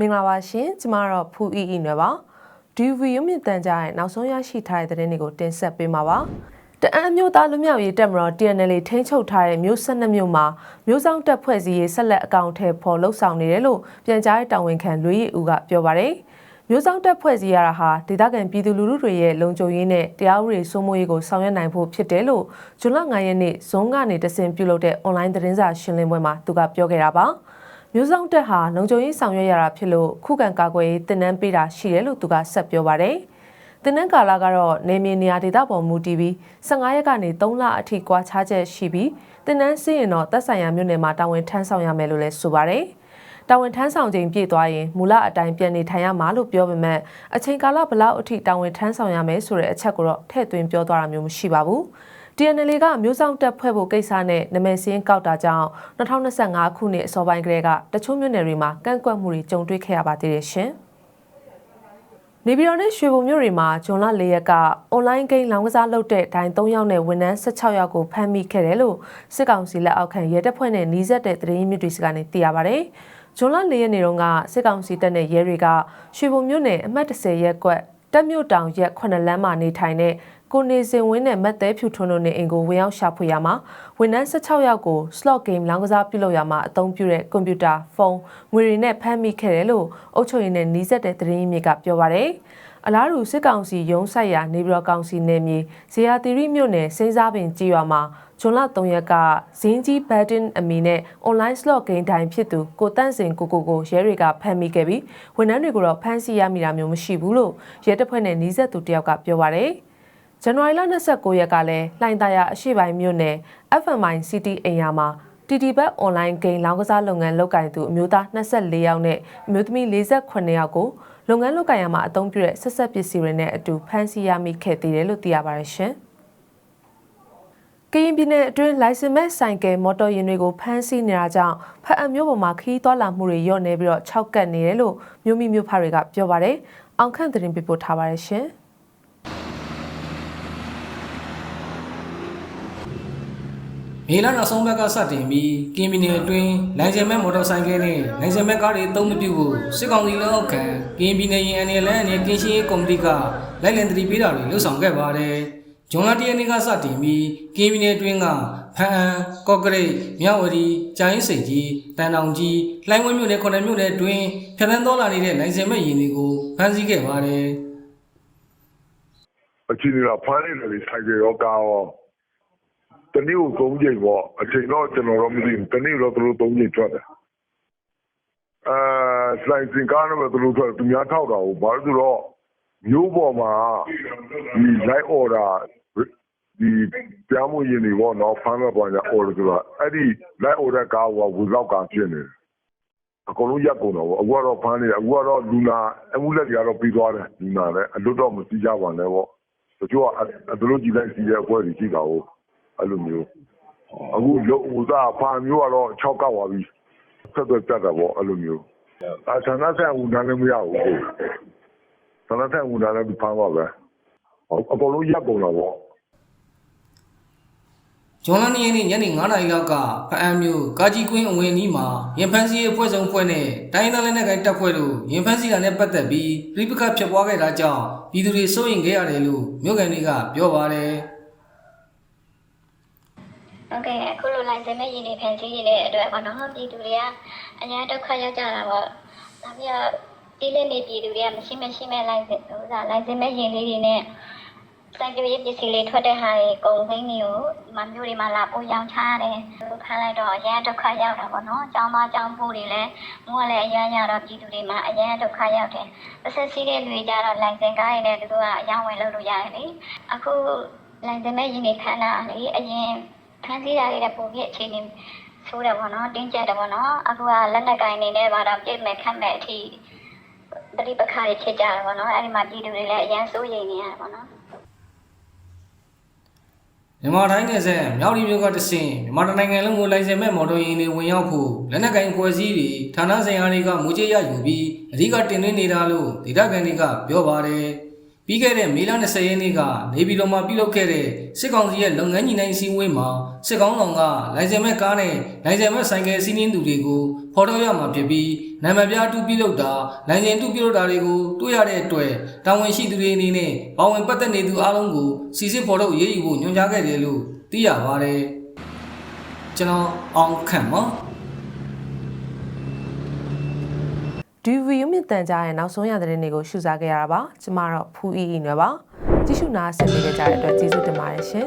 မင်္ဂလာပါရှင်ကျမတော့ဖူအီအီနွယ်ပါဒီဗီရုံမြင့်တန်ကြားရဲ့နောက်ဆုံးရရှိထားတဲ့သတင်းတွေကိုတင်ဆက်ပေးမှာပါတအမ်းမျိုးသားလူမျိုးရေးတက်မတော် TNL ထိန်းချုပ်ထားတဲ့မျိုး12မျိုးမှာမျိုးဆောင်တက်ဖွဲ့စည်းရေးဆက်လက်အကောင့်ထဲပေါ်လှုပ်ဆောင်နေတယ်လို့ပြန်ကြားရေးတာဝန်ခံလွေးရီဦးကပြောပါတယ်မျိုးဆောင်တက်ဖွဲ့စည်းရတာဟာဒေသခံပြည်သူလူထုတွေရဲ့လုံခြုံရေးနဲ့တရားဥပဒေစိုးမိုးရေးကိုဆောင်ရွက်နိုင်ဖို့ဖြစ်တယ်လို့ဇွန်လ9ရက်နေ့ဇွန်ကနေတဆင်ပြုလုပ်တဲ့ online သတင်းစာရှင်းလင်းပွဲမှာသူကပြောခဲ့တာပါ။ မျိုးဆောင်တက်ဟာလုံခြုံရေးဆောင်ရွက်ရတာဖြစ်လို့ခုခံကာကွယ်ရေးတင်နန်းပေးတာရှိတယ်လို့သူကဆက်ပြောပါတယ်။တင်နန်းကာလကတော့နေမြေနေရာဒေသပေါ်မူတည်ပြီး15ရက်ကနေ3လအထိကွာခြားချက်ရှိပြီးတင်နန်းစီးရင်တော့သက်ဆိုင်ရာမြို့နယ်မှာတာဝန်ထမ်းဆောင်ရမယ်လို့လည်းဆိုပါတယ်။တာဝန်ထမ်းဆောင်ချိန်ပြည့်သွားရင်မူလအတိုင်းပြန်နေထိုင်ရမှာလို့ပြောပေမဲ့အချိန်ကာလဘလောက်အထိတာဝန်ထမ်းဆောင်ရမယ်ဆိုတဲ့အချက်ကိုတော့ထည့်သွင်းပြောသွားတာမျိုးမရှိပါဘူး။ TNL ကမျိုးဆောင်တက်ဖွဲ့ဖို့ကိစ္စနဲ့နာမည်စင်းကောက်တာကြောင့်2025ခုနှစ်အစောပိုင်းကတည်းကတချို့မြို့နယ်တွေမှာကန့်ကွက်မှုတွေကြုံတွေ့ခဲ့ရပါသေးတယ်ရှင်။နေပြည်တော်နဲ့ရွှေဘုံမြို့တွေမှာဇွန်လ၄ရက်က online game လောင်းကစားလုပ်တဲ့ဒိုင်3ယောက်နဲ့ဝန်ထမ်း16ယောက်ကိုဖမ်းမိခဲ့တယ်လို့စစ်ကောင်စီလက်အောက်ခံရဲတပ်ဖွဲ့နဲ့နှီးဆက်တဲ့သတင်းမြစ်တွေစကနေသိရပါဗျ။ဇွန်လ၄ရက်နေ့တုန်းကစစ်ကောင်စီတပ်နဲ့ရဲတွေကရွှေဘုံမြို့နယ်အမှတ်30ရက်ကွက်တက်မြို့တောင်ရက်9လမ်းမှာနေထိုင်တဲ့ ကိုနေစင်ဝင်းနဲ့မတ်သေးဖြူထွန်းတို့နေအိမ်ကိုဝင်ရောက်ရှာဖွေရမှာဝန်ထမ်း16ယောက်ကို slot game လောင်းကစားပြုလုပ်ရမှာအသုံးပြုတဲ့ကွန်ပျူတာဖုန်းငွေတွေနဲ့ဖမ်းမိခဲ့တယ်လို့အုပ်ချုပ်ရေးနဲ့နှီးစက်တဲ့သတင်းရင်းမြစ်ကပြောပါရယ်အလားတူစစ်ကောင်စီရုံးဆိုင်ရာနေပြည်တော်ကောင်စီနယ်မြေဇေယျသီရိမြို့နယ်စိန်းစားပင်ကြီးရွာမှာဇွန်လ3ရက်ကဇင်းကြီးဘတ်တင်အမီနဲ့ online slot game တိုင်းဖြစ်သူကိုတန့်စင်ကိုကိုကိုရဲတွေကဖမ်းမိခဲ့ပြီးဝန်ထမ်းတွေကိုတော့ဖမ်းဆီးရမိတာမျိုးမရှိဘူးလို့ရဲတပ်ဖွဲ့နဲ့နှီးစက်သူတယောက်ကပြောပါရယ် ဇန်နဝါရီလ29ရက်ကလည်းလှိုင်သာယာအရှိပိုင်းမြို့နယ် FMI City အိမ်ယာမှာတီတီဘတ် online game လောင်းကစားလုပ်ငန်းလုပ်ကင်သူအမျိုးသား24ယောက်နဲ့အမျိုးသမီး48ယောက်ကိုလုပ်ငန်းလုပ်ကင်ရမှာအသုံးပြုတဲ့ဆက်ဆက်ပစ္စည်းတွေနဲ့အတူဖမ်းဆီးရမိခဲ့သေးတယ်လို့သိရပါတယ်ရှင်။ကရင်ပြည်နယ်အတွင်းလိုင်စင်မဲ့ဆိုင်ကယ်မော်တော်ယာဉ်တွေကိုဖမ်းဆီးနေတာကြောင့်ဖအံမျိုးပေါ်မှာခီးသွွာလာမှုတွေညော့နေပြီးတော့၆ကတ်နေတယ်လို့မြို့မိမြို့ဖတွေကပြောပါတယ်။အောင်ခန့်သတင်းပေးပို့ထားပါတယ်ရှင်။ မေလနောက်ဆုံးဘက်ကစတင်ပြီးကင်းမီနယ်အတွင်းလိုင်စင်မဲ့မော်တော်ဆိုင်ကယ်နဲ့လိုင်စင်မဲ့ကားတွေအသုံးမပြုဖို့စစ်ကောင်စီလက်အောက်ခံကင်းမီနယ်ရင်အနေနဲ့အနေကင်းရှင်းရေးကော်မတီကလိုက်လံတတိပေးတာတွေလှုပ်ဆောင်ခဲ့ပါတယ်။ဂျွန်လတရက်နေ့ကစတင်ပြီးကင်းမီနယ်အတွင်းကဖန်အန်ကော့ကရိတ်မြဝတီကြိုင်းစိန်ကြီးတန်တောင်ကြီးလှိုင်းဝဲမြို့နယ်ခုနှစ်မြို့နယ်အတွင်းဖြတ်သန်းတော်လာနေတဲ့လိုင်စင်မဲ့ရင်တွေကိုဖမ်းဆီးခဲ့ပါတယ်။အချိန်ကြီးဖမ်းနေတယ်လေဆိုင်ကရောကားရော တနေ့ကို၃ချိန်ပေါ့အချိန်တော့ကျွန်တော်တော့မသိဘူးတနေ့တော့သူတို့၃ချိန်ထွက်တယ်အဲဆိုင်စင်ကားနဲ့ပဲသူတို့ထွက်သူများထောက်တာကိုဘာလို့ဆိုတော့မျိုးပေါ်မှာဒီ light order ဒီပြောင်းမှုရင်တွေပေါ့နော်ဖမ်းမဲ့ပေါ်ညာ order ဆိုတာအဲ့ဒီ light order ကားကဝီလောက်ကားဖြစ်နေတယ်အကုန်လုံးရက်ကုန်တော့အခုကတော့ဖမ်းနေတယ်အခုကတော့လူနာအမှုလက်တွေကတော့ပြီးသွားတယ်လူနာလည်းအလွတ်တော့မစီးကြပါနဲ့ပေါ့တချို့ကအသူတို့ကြည့်လိုက်စီးတဲ့အပွဲတွေရှိတာဟုတ် အဲ့လိုမျိုးအခုလုံးဟိုသားဖာမျိုးကတော့6ကောက်သွားပြီဆက်သွယ်ပြတ်တာပေါ့အဲ့လိုမျိုးအဆန္ဒဆက်ဦးနားလည်းမရဘူးဆန္ဒဆက်ဦးနားလည်းဖမ်းပါပဲအကုန်လုံးရက်ကုန်တာပေါ့ဂျွန်လနေ့နေ့ညနေ9:00နာရီလောက်ကဖအံမျိုးကာကြီးကွင်းအဝင်အနီးမှာရင်ဖန်းစီရဲ့ဖွဲ့စုံဖွဲ့နဲ့တိုင်းသားလက်နက်ကိုင်တပ်ဖွဲ့တို့ရင်ဖန်းစီတာနဲ့ပတ်သက်ပြီးပြိပခတ်ဖြစ်ပွားခဲ့တာကြောင့်ပြည်သူတွေစိုးရိမ်ခဲ့ရတယ်လို့မြို့ကန်တွေကပြောပါတယ် ဟုတ်ကဲ့အခုလိုလိုက်စင်မဲ့ရင်းနေဖန်စီးနေတဲ့အတွက်ပေါ့နော်ပြည်သူတွေကအများဒုက္ခရောက်ကြတာပေါ့ဒါပြီးတော့တီးလက်နေပြည်သူတွေကမရှိမရှိမဲ့လိုက်စင်ဟိုစားလိုက်စင်မဲ့ရင်းလေးတွေနဲ့စိုက်ကြရေးပစ္စည်းလေးထွက်တဲ့ဟာတွေကုန်စိမ်းတွေကိုဒီမှာမျိုးတွေမှာလာပို့ရောင်းချရတယ်ဖမ်းလိုက်တော့အများဒုက္ခရောက်တာပေါ့နော်အကြောင်းသားအကြောင်းဖို့တွေလည်းမိုးကလည်းအရမ်းရတော့ပြည်သူတွေမှာအရမ်းဒုက္ခရောက်တယ်ပတ်သက်စီးတဲ့လူတွေကြတော့လိုက်စင်ကားရည်နဲ့သူတို့ကအယောင်းဝယ်လုပ်လို့ရတယ်လေအခုလိုက်စင်မဲ့ရင်းနေခန္ဓာလေအရင် ဖန်စီးတာတွေလည်းပုံပြအခြေအနေဆိုးတယ်ပေါ့နော်တင်းကျပ်တယ်ပေါ့နော်အခုကလက်နက်ကင်နေနဲ့ပါတော့ပြည့်မဲ့ခတ်မဲ့အထိပရိပခါတွေဖြစ်ကြတယ်ပေါ့နော်အဲ့ဒီမှာပြည်သူတွေလည်းအရန်စိုးရိမ်နေရတယ်ပေါ့နော်မြန်မာတိုင်းနယ်စပ်မြောက်ဒီမြို့ကတဆင်မြန်မာတိုင်းနိုင်ငံလုံးကိုလိုင်စင်မဲ့မော်တော်ယာဉ်တွေဝင်ရောက်ဖို့လက်နက်ကိုင်ဖွဲ့စည်းတွေဌာနဆိုင်ရာတွေကမူကြေရယူပြီးအဓိကတင်သွင်းနေတာလို့ဒေသခံတွေကပြောပါတယ်။ ပြီးခဲ့တဲ့မေလ20ရက်နေ့ကနေပြည်တော်မှာပြုလုပ်ခဲ့တဲ့စစ်ကောင်စီရဲ့လုပ်ငန်းညီနိုင်စည်းဝေးမှာစစ်ကောင်ဆောင်ကလိုင်စင်မဲ့ကားနဲ့လိုင်စင်မဲ့ဆိုင်ကယ်စီးနင်းသူတွေကိုဖော်ထုတ်ရမှာဖြစ်ပြီးနာမည်ပြအတူပြုလုပ်တာလိုင်စင်တူပြုလုပ်တာတွေကိုတွေ့ရတဲ့အတွက်တာဝန်ရှိသူတွေအနေနဲ့ပါဝင်ပတ်သက်နေသူအားလုံးကိုစီစစ်ဖော်ထုတ်ရေးယူဖို့ညွှန်ကြားခဲ့တယ်လို့သိရပါတယ်ကျွန်တော်အောင်ခန့်ပါ ဒီဗီယိုမြင့်တန်ကြားရဲ့နောက်ဆုံးရတဲ့သတင်းတွေကိုရှုစားခဲ့ရတာပါကျမတော့ဖူးအီအီနွယ်ပါကြည့်ရှုနာဆင်ပေးကြတဲ့အတွက်ကျေးဇူးတင်ပါတယ်ရှင်